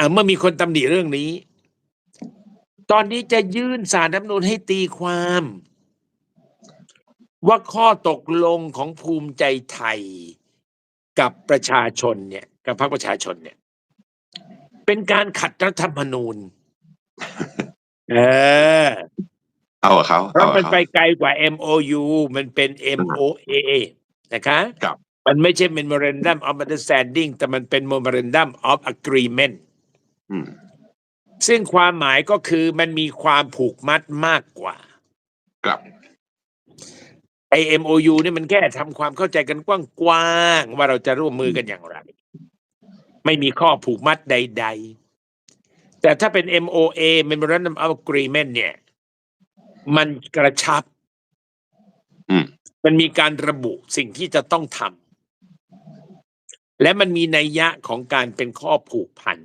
อ่าเมื่อมีคนตำหนิเรื่องนี้ ตอนนี้จะยื่นสารรัฐธรรมนูญให้ตีความ ว่าข้อตกลงของภูมิใจไทยกับประชาชนเนี่ย กับพรรคประชาชนเนี่ย เป็นการขัดรัฐธรรมนูญ เออ เอากับเขาเพราะเอามักับนเขาไปไกลกว่า MOU มันเป็น MOA นะคะ ครับ มันไม่ใช่ Memorandum of Understanding แต่มันเป็น Memorandum of Agreement อืม ซึ่งความหมายก็คือมันมีความผูกมัดมากกว่า ครับไอ MOU เนี่ยมันแค่ทำความเข้าใจกันกว้างๆว่าเราจะร่วมมือกันอย่างไร ไม่มีข้อผูกมัดใด ๆ แต่ถ้าเป็น MOA Memorandum of Agreement เนี่ย มันกระชับอืมมันมีการระบุสิ่งที่จะต้องทำและมันมีนัยยะของการเป็นข้อผูกพัน